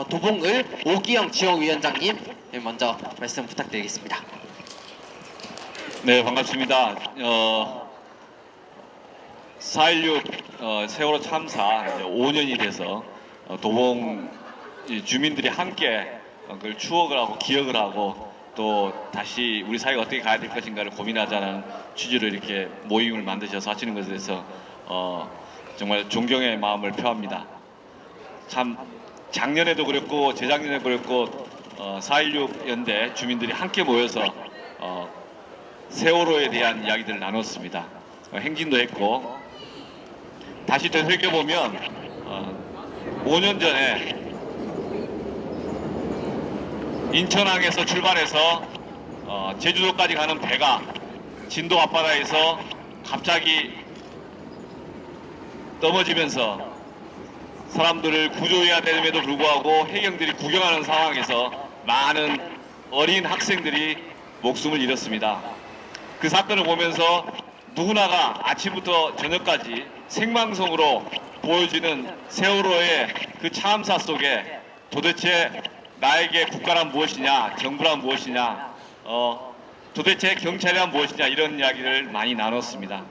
어, 도봉을 오기영 지역위원장님 네, 먼저 말씀 부탁드리겠습니다. 네, 반갑습니다. 어, 4.16 어, 세월호 참사 이제 5년이 돼서 어, 도봉 이 주민들이 함께 어, 그걸 추억을 하고 기억을 하고 또 다시 우리 사회가 어떻게 가야 될 것인가를 고민하자는 취지로 이렇게 모임을 만드셔서 하시는 것에 대해서 어, 정말 존경의 마음을 표합니다. 참 작년에도 그랬고 재작년에도 그랬고 어, 4.16 연대 주민들이 함께 모여서 어, 세월호에 대한 이야기들을 나눴습니다. 어, 행진도 했고 다시 되새겨 보면 어, 5년 전에 인천항에서 출발해서 어, 제주도까지 가는 배가 진도 앞바다에서 갑자기 넘어지면서 사람들을 구조해야 됨에도 불구하고 해경들이 구경하는 상황에서 많은 어린 학생들이 목숨을 잃었습니다. 그 사건을 보면서 누구나가 아침부터 저녁까지 생방송으로 보여지는 세월호의 그 참사 속에 도대체 나에게 국가란 무엇이냐, 정부란 무엇이냐, 어, 도대체 경찰이란 무엇이냐 이런 이야기를 많이 나눴습니다.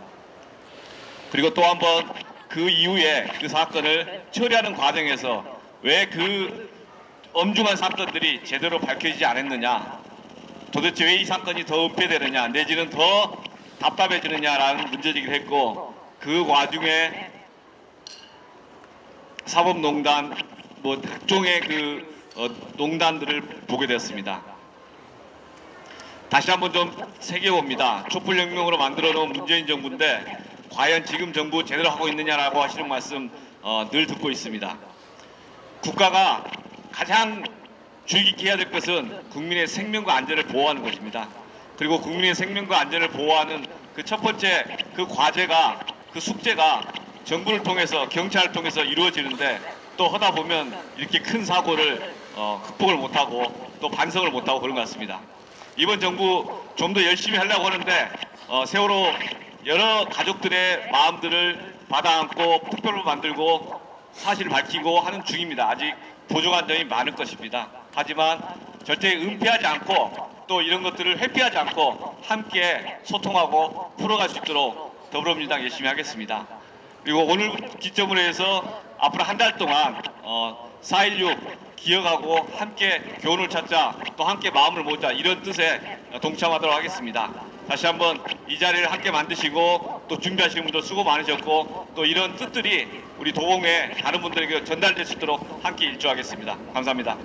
그리고 또 한번 그 이후에 그 사건을 처리하는 과정에서 왜 그 엄중한 사건들이 제대로 밝혀지지 않았느냐, 도대체 왜 이 사건이 더 은폐되느냐 내지는 더 답답해지느냐라는 문제제기를 했고 그 와중에 사법농단 뭐 각종의 그 어, 농단들을 보게 되었습니다. 다시 한번 좀 새겨봅니다. 촛불혁명으로 만들어 놓은 문재인 정부인데 과연 지금 정부 제대로 하고 있느냐라고 하시는 말씀 어, 늘 듣고 있습니다. 국가가 가장 주의 깊게 해야 될 것은 국민의 생명과 안전을 보호하는 것입니다. 그리고 국민의 생명과 안전을 보호하는 그 첫 번째 그 과제가 그 숙제가 정부를 통해서 경찰을 통해서 이루어지는데 또 하다 보면 이렇게 큰 사고를 어, 극복을 못하고 또 반성을 못하고 그런 것 같습니다. 이번 정부 좀 더 열심히 하려고 하는데 어, 세월호 여러 가족들의 마음들을 받아안고 특별로 만들고 사실을 밝히고 하는 중입니다. 아직 부족한 점이 많을 것입니다. 하지만 절대 은폐하지 않고 또 이런 것들을 회피하지 않고 함께 소통하고 풀어갈 수 있도록 더불어민주당 열심히 하겠습니다. 그리고 오늘 기점으로 해서 앞으로 한 달 동안 어, 4.16 기억하고 함께 교훈을 찾자 또 함께 마음을 모자 이런 뜻에 동참하도록 하겠습니다. 다시 한번 이 자리를 함께 만드시고 또 준비하시는 분들 수고 많으셨고 또 이런 뜻들이 우리 도봉의 다른 분들에게 전달될 수 있도록 함께 일조하겠습니다. 감사합니다.